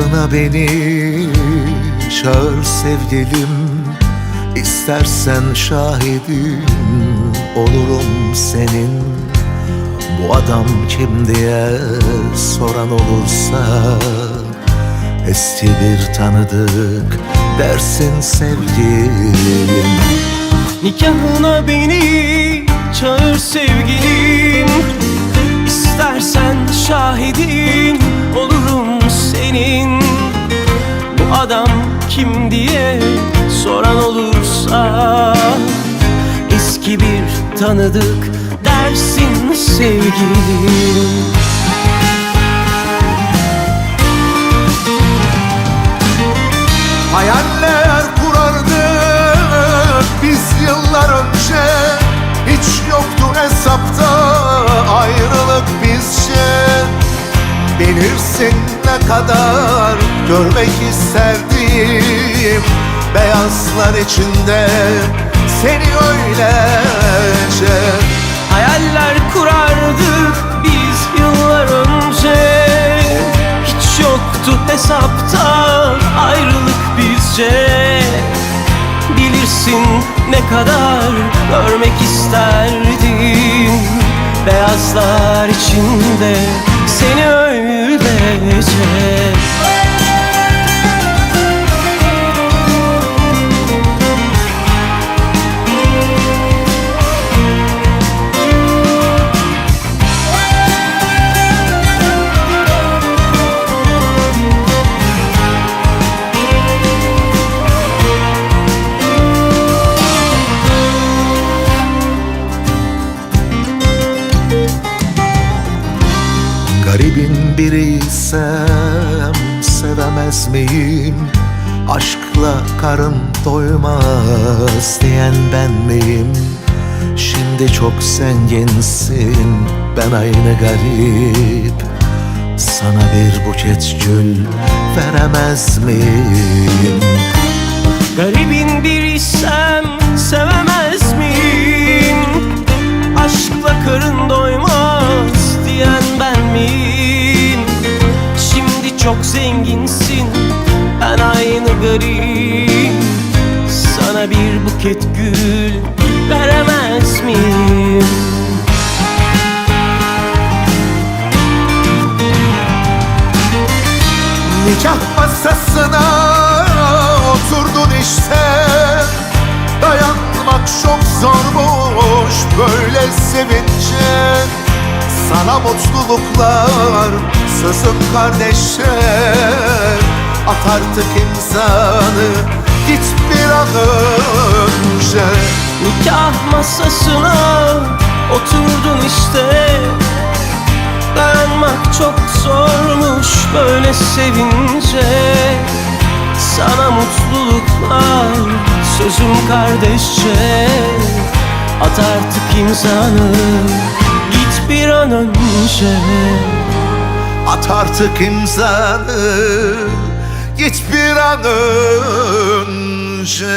Nikahına beni çağır sevgilim. İstersen şahidim olurum senin. Bu adam kim diye soran olursa Eski bir tanıdık dersin sevgilim. Nikahına beni çağır sevgilim. İstersen şahidim adam kim diye soran olursa Eski bir tanıdık dersin sevgilim. Hayaller kurardık biz yıllar önce. Hiç yoktu hesapta ayrılık bizce. Bilirsin ne kadar görmek isterdim. Beyazlar içinde seni öylece. Hayaller kurardık biz yıllar önce. Hiç yoktu hesapta ayrılık bizce. Bilirsin ne kadar görmek isterdim. Beyazlar içinde seni öylece Garibin biriysem sevemez miyim? Aşkla karın doymaz diyen ben miyim? Şimdi çok zenginsin ben aynı garip Sana bir buket gül veremez miyim? Garibin biriysem sevemez çok zenginsin ben aynı garip. Sana bir buket gül veremez miyim? Nikah masasına oturdun işte. Dayanmak çok zormuş böyle sevince Sana mutluluklar sözüm kardeşler. At artık imzanı git bir an önce. Nikah masasına oturdun işte. Dayanmak çok zormuş böyle sevince. Sana mutluluklar sözüm kardeşçe. At artık imzanı bir an önce. At artık imzanı git bir an önce